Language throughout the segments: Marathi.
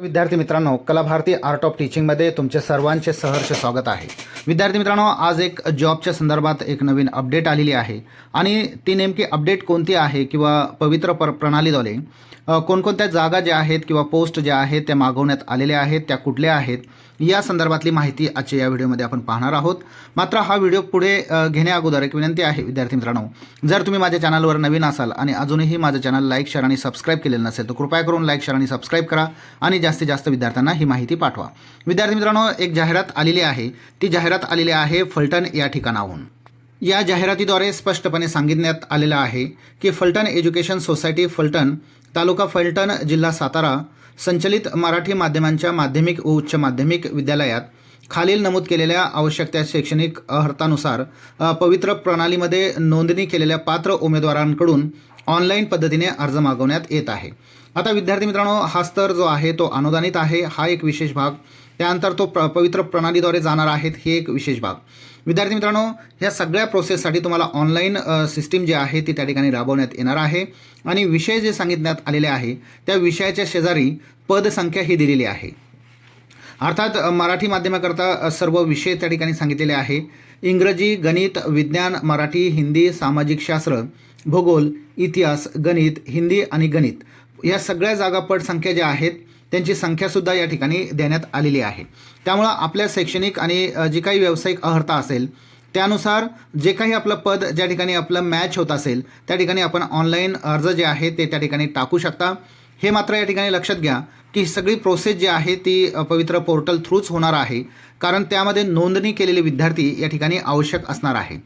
विद्यार्थी मित्रांनो कलाभारती आर्ट ऑफ टीचिंगमध्ये तुमचे सर्वांचे सहर्ष स्वागत आहे. विद्यार्थी मित्रांनो आज एक जॉबच्या संदर्भात एक नवीन अपडेट आलेली आहे. आणि ती नेमकी अपडेट कोणती आहे किंवा पवित्र पर प्रणालीद्वारे कोणकोणत्या जागा ज्या आहेत किंवा पोस्ट ज्या आहेत त्या मागवण्यात आलेल्या आहेत त्या कुठल्या आहेत या संदर्भातली माहिती आजच्या या व्हिडिओमध्ये आपण पाहणार आहोत. मात्र हा व्हिडिओ पुढे घेण्याअगोदर घेण्या अगोदर एक विनंती आहे विद्यार्थी मित्रांनो जर तुम्ही माझ्या चॅनलवर नवीन असाल आणि अजूनही माझं चॅनल लाईक शेअर आणि सबस्क्राईब केलेलं नसेल तर कृपया करून लाईक शेअर आणि सबस्क्राईब करा आणि जास्तीत जास्त विद्यार्थ्यांना ही माहिती पाठवा. विद्यार्थी मित्रांनो एक जाहिरात आलेली आहे. ती जाहिरात आलेली आहे फलटण या ठिकाणाहून. या जाहिरातीद्वारे स्पष्टपणे सांगितण्यात आलेलं आहे की फलटण एज्युकेशन सोसायटी फलटण तालुका फलटण जिल्हा सातारा संचलित मराठी माध्यमांच्या माध्यमिक व उच्च माध्यमिक विद्यालयात खालील नमूद केलेल्या आवश्यक त्या शैक्षणिक अहर्तानुसार पवित्र प्रणालीमध्ये नोंदणी केलेल्या पात्र उमेदवारांकडून ऑनलाईन पद्धतीने अर्ज मागवण्यात येत आहे. आता विद्यार्थी मित्रांनो हा स्तर जो आहे तो अनुदानित आहे. हा एक विशेष भाग. त्यानंतर तो प्र पवित्र प्रणालीद्वारे जाणार आहेत हे एक विशेष भाग. विद्यार्थी मित्रांनो ह्या सगळ्या प्रोसेससाठी तुम्हाला ऑनलाईन सिस्टीम जी आहे ती त्या ठिकाणी राबवण्यात येणार आहे. आणि विषय जे सांगितण्यात आलेले आहे त्या विषयाच्या शेजारी पदसंख्या ही दिलेली आहे. अर्थात मराठी माध्यमाकरता सर्व विषय त्या ठिकाणी सांगितलेले आहे. इंग्रजी गणित विज्ञान मराठी हिंदी सामाजिक शास्त्र भूगोल इतिहास गणित हिंदी आणि गणित या सगळ्या जागा पटसंख्या ज्या आहेत त्यांची संख्यासुद्धा या ठिकाणी देण्यात आलेली आहे. त्यामुळं आपल्या शैक्षणिक आणि जी काही व्यावसायिक अर्हता असेल त्यानुसार जे काही आपलं पद ज्या ठिकाणी आपलं मॅच होत असेल त्या ठिकाणी आपण ऑनलाईन अर्ज जे आहे ते त्या ठिकाणी टाकू शकता. हे मात्र या ठिकाणी लक्षात घ्या की सगळी प्रोसेस जी आहे ती पवित्र पोर्टल थ्रूच होणार आहे. कारण त्यामध्ये नोंदणी केलेले विद्यार्थी या ठिकाणी आवश्यक असणार आहे.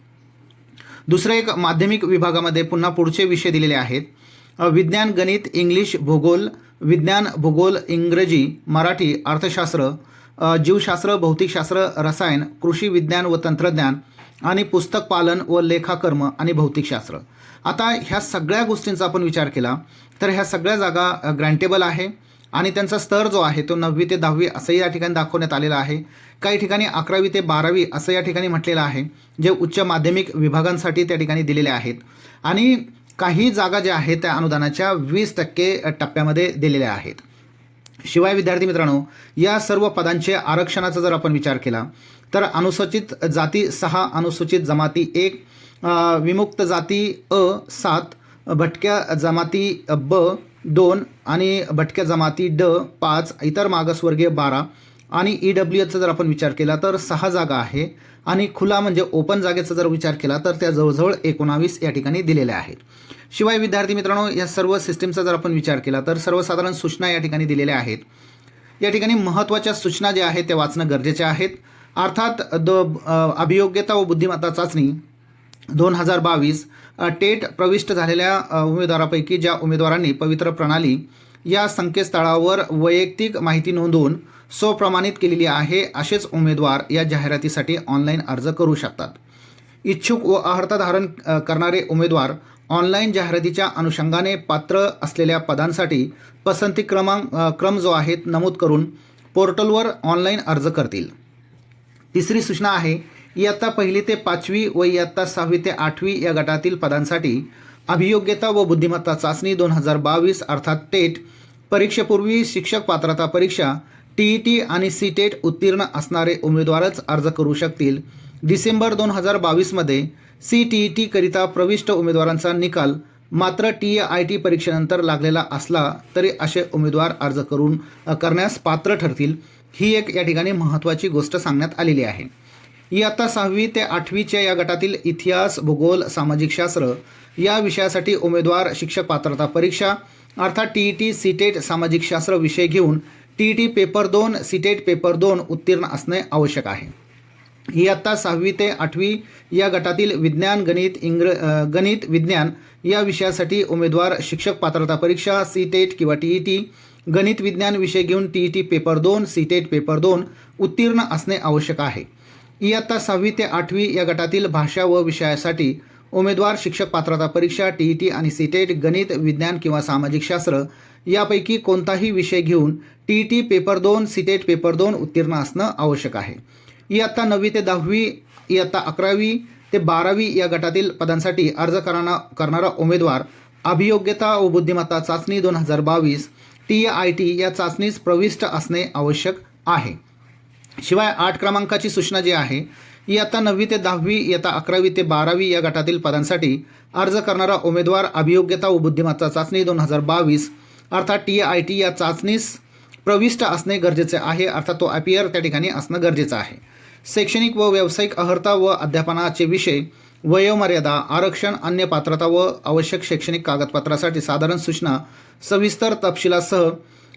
दुसरं एक माध्यमिक विभागामध्ये पुन्हा पुढचे विषय दिलेले आहेत. विज्ञान गणित इंग्लिश भूगोल विज्ञान भूगोल इंग्रजी मराठी अर्थशास्त्र जीवशास्त्र भौतिकशास्त्र रसायन कृषी विज्ञान व तंत्रज्ञान आणि पुस्तक पालन व लेखाकर्म आणि भौतिकशास्त्र आता ह्या सगळ्या गोष्टींचा आपण विचार केला तर ह्या सगळ्या जागा ग्रँटेबल आहे आणि त्यांचा स्तर जो आहे तो नववी ते दहावी असंही या ठिकाणी दाखवण्यात आलेला आहे. काही ठिकाणी अकरावी ते बारावी असं या ठिकाणी म्हटलेलं आहे जे उच्च माध्यमिक विभागांसाठी त्या ठिकाणी दिलेले आहेत. आणि काही जागा ज्या आहेत त्या अनुदानाच्या वीस टक्के टप्प्यामध्ये दिलेल्या आहेत. शिवाय विद्यार्थी मित्रांनो या सर्व पदांचे आरक्षणाचा जर आपण विचार केला तर अनुसूचित जाती सहा अनुसूचित जमाती एक विमुक्त जाती अ सात भटक्या जमाती ब दोन आणि भटक्या जमाती ड पाच इतर मागासवर्गीय बारा आणि ई डब्ल्यू एचचा जर आपण विचार केला तर सहा जागा आहे आणि खुला म्हणजे ओपन जागेचा जर विचार केला तर त्या जवळजवळ एकोणावीस या ठिकाणी दिलेल्या आहेत. शिवाय विद्यार्थी मित्रांनो या सर्व सिस्टीमचा जर आपण विचार केला तर सर्वसाधारण सूचना या ठिकाणी दिलेल्या आहेत. या ठिकाणी महत्त्वाच्या सूचना ज्या आहेत त्या वाचणं गरजेचे आहेत. अर्थात द अभियोग्यता व बुद्धिमत्ता चाचणी दोन हजार बावीस टेट प्रविष्ट झालेल्या उमेदवारापैकी ज्या उमेदवारांनी पवित्र प्रणाली या संकेतस्थळावर वैयक्तिक माहिती नोंदवून स्वप्रमाणित केलेली आहे असेच उमेदवार या जाहिरातीसाठी ऑनलाईन अर्ज करू शकतात. इच्छुक व अर्हता धारण करणारे उमेदवार ऑनलाईन जाहिरातीच्या अनुषंगाने पात्र असलेल्या पदांसाठी पसंती क्रमांक क्रम जो आहे नमूद करून पोर्टलवर ऑनलाईन अर्ज करतील. तिसरी सूचना आहे इयत्ता पहिली ते पाचवी व इयत्ता सहावी ते आठवी या गटातील पदांसाठी अभियोग्यता व बुद्धिमत्ता चाचणी दोन हजार बावीस अर्थात टेट परीक्षेपूर्वी शिक्षक पात्रता परीक्षा टी ई टी आणि सी टेट उत्तीर्ण असणारे उमेदवारच अर्ज करू शकतील. डिसेंबर दोन हजार बावीसमध्ये सी टी ई टीकरिता प्रविष्ट उमेदवारांचा निकाल मात्र टी आय टी परीक्षेनंतर लागलेला असला तरी असे उमेदवार अर्ज करून करण्यास पात्र ठरतील. ही एक या ठिकाणी महत्त्वाची गोष्ट सांगण्यात आलेली आहे. इयत्ता सहावी ते आठवीच्या या गटातील इतिहास भूगोल सामाजिक शास्त्र या विषयासाठी उमेदवार शिक्षक पात्रता परीक्षा अर्थात टी ई टी सीटेट सामाजिक शास्त्र विषय घेऊन टी ई टी पेपर दोन सीटेट पेपर दोन उत्तीर्ण असणे आवश्यक आहे. इयत्ता सहावी ते आठवी या गटातील विज्ञान गणित इंग्र गणित विज्ञान या विषयासाठी उमेदवार शिक्षक पात्रता परीक्षा सीटेट किंवा टी ई टी गणित विज्ञान विषय घेऊन टी ई टी पेपर दोन सीटेट पेपर दोन उत्तीर्ण असणे आवश्यक आहे. इयत्ता सहावी ते आठवी या गटातील भाषा व विषयासाठी उमेदवार शिक्षक पात्रता परीक्षा टी ई टी आणि सीटेट गणित विज्ञान किंवा सामाजिक शास्त्र यापैकी कोणताही विषय घेऊन टी ई टी पेपर दोन सीटेट पेपर दोन उत्तीर्ण असणं आवश्यक आहे. इयत्ता नववी ते दहावी इयत्ता अकरावी ते बारावी या गटातील पदांसाठी अर्ज करणार करणारा उमेदवार अभियोग्यता व बुद्धिमत्ता चाचणी दोन हजार बावीस टी टी आय टी या चाचणीस प्रविष्ट असणे आवश्यक आहे. शिवाय आठ क्रमांकाची सूचना जी आहे इयत्ता नववी ते दहावी इयत्ता अकरावी ते बारावी या गटातील पदांसाठी अर्ज करणारा उमेदवार अभियोग्यता व बुद्धिमत्ता चाचणी दोन हजार बावीस अर्थात टी आय टी या चाचणीस प्रविष्ट असणे गरजेचे आहे अर्थात तो अपियर त्या ठिकाणी असणं गरजेचं आहे. शैक्षणिक व व्यावसायिक अर्हता व अध्यापनाचे विषय वयोमर्यादा आरक्षण अन्य पात्रता व आवश्यक शैक्षणिक कागदपत्रासाठी साधारण सूचना सविस्तर तपशिलासह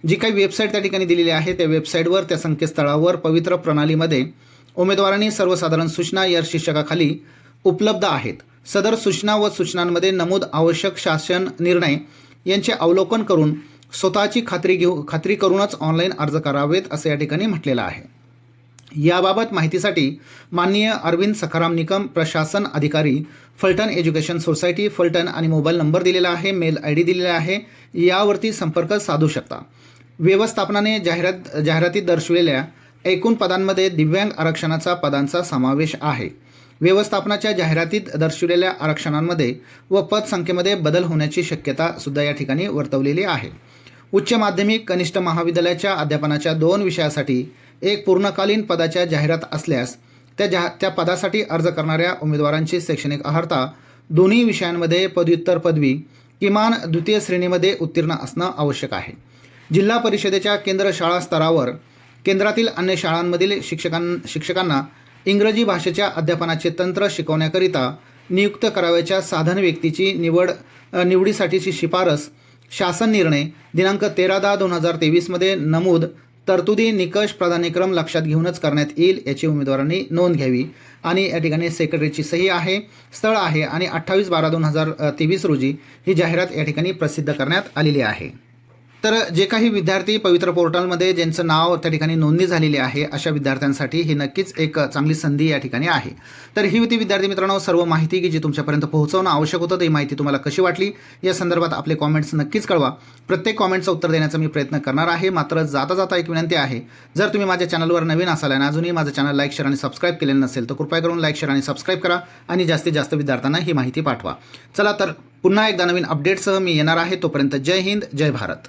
जी काही वेबसाईट त्या ठिकाणी दिलेली आहे त्या वेबसाईटवर त्या संकेतस्थळावर पवित्र प्रणालीमध्ये उमेदवारांनी सर्वसाधारण सूचना या शीर्षकाखाली उपलब्ध आहेत. सदर सूचना व सूचनांमध्ये नमूद आवश्यक शासन निर्णय यांचे अवलोकन करून स्वतःची खात्री घेऊ खात्री करूनच ऑनलाईन अर्ज करावेत असं या ठिकाणी म्हटलेलं आहे. याबाबत माहितीसाठी माननीय अरविंद सखाराम निकम प्रशासन अधिकारी फलटण एज्युकेशन सोसायटी फलटण आणि मोबाईल नंबर दिलेला आहे मेल आय डी दिलेला आहे यावरती संपर्क साधू शकता. व्यवस्थापनाने जाहिरात जाहिरातीत दर्शविलेल्या एकूण पदांमध्ये दिव्यांग आरक्षणाचा पदांचा समावेश आहे. व्यवस्थापनाच्या जाहिरातीत दर्शविलेल्या आरक्षणांमध्ये व पदसंख्येमध्ये बदल होण्याची शक्यता सुद्धा या ठिकाणी वर्तवलेली आहे. उच्च माध्यमिक कनिष्ठ महाविद्यालयाच्या अध्यापनाच्या दोन विषयासाठी एक पूर्णकालीन पदाच्या जाहिरात असल्यास त्या जा त्या पदासाठी अर्ज करणाऱ्या उमेदवारांची शैक्षणिक अर्हता दोन्ही विषयांमध्ये पदव्युत्तर पदवी किमान द्वितीय श्रेणीमध्ये उत्तीर्ण असणं आवश्यक आहे. जिल्हा परिषदेच्या केंद्र शाळा स्तरावर केंद्रातील अन्य शाळांमधील शिक्षकां शिक्षकांना इंग्रजी भाषेच्या अध्यापनाचे तंत्र शिकवण्याकरिता नियुक्त करावयाच्या साधन व्यक्तीची निवड निवडीसाठीची शिफारस शासन निर्णय दिनांक तेरा दहा दोन हजार तेवीसमध्ये नमूद तरतुदी निकष प्राधान्यक्रम लक्षात घेऊनच करण्यात येईल याची उमेदवारांनी नोंद घ्यावी. आणि या ठिकाणी सेक्रेटरीची सही आहे स्थळ आहे आणि अठ्ठावीस बारा दोन हजार तेवीस रोजी ही जाहिरात या ठिकाणी प्रसिद्ध करण्यात आलेली आहे. तर जे काही विद्यार्थी पवित्र पोर्टलमध्ये ज्यांचं नाव त्या ठिकाणी नोंदणी झालेली आहे अशा विद्यार्थ्यांसाठी ही नक्कीच एक चांगली संधी या ठिकाणी आहे. तर ही होती विद्यार्थी मित्रांनो सर्व माहिती की जी तुमच्यापर्यंत पोहोचवणं आवश्यक होतं ती माहिती तुम्हाला कशी वाटली? या संदर्भात आपले कॉमेंट्स नक्कीच कळवा. प्रत्येक कॉमेंटचं उत्तर देण्याचा मी प्रयत्न करणार आहे मात्र जाता जाता एक विनंती आहे जर तुम्ही माझ्या चॅनलवर नवीन असाल आणि अजूनही माझं चॅनल लाईक शेअर आणि सबस्क्राईब केलेलं नसेल तर कृपया करून लाईक शेअर आणि सबस्क्राईब करा आणि जास्तीत जास्त विद्यार्थ्यांना ही माहिती पाठवा. चला तर पुन्हा एकदा नवीन अपडेटसह मी येणार आहे तोपर्यंत जय हिंद जय भारत.